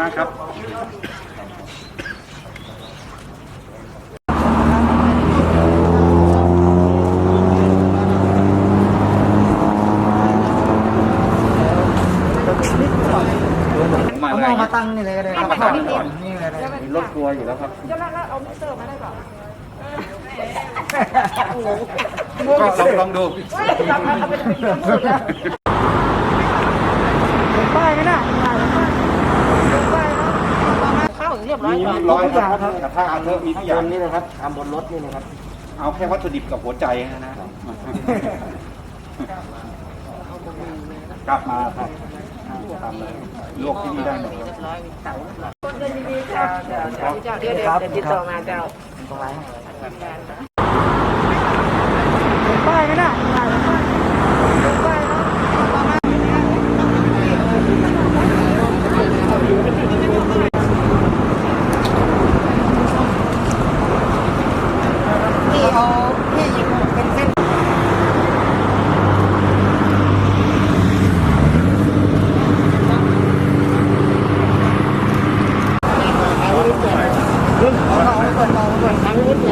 มากครับมาเอาเลมอยงมาตั้งนี่เลยก็ได้ครับมาตั้งนี่ก่อนนี่เลยได้มีรถทัวร์อยู่แล้วครับแล้วแล้วเอามิเตอร์มาได้ก่อนก็ลองลองดูป้ายไหมน่ะ เข้าเรียบร้อยมีก่อนร้อยครับกระทะเอาเถอะมีทุกอย่าง นี่เลยครับทำบนรถนี่เลยครับ เอาแค่วัตถุดิบกับหัวใจนะกลับมาครับทำเลยลวกที่นี่ได้หมดครับร้อยเสาดีๆค่ะเจ้าเดี๋ยวเดี๋ยวติดต่อมาเจ้าตรงไหนทำงานป้ายไหมน่ะ road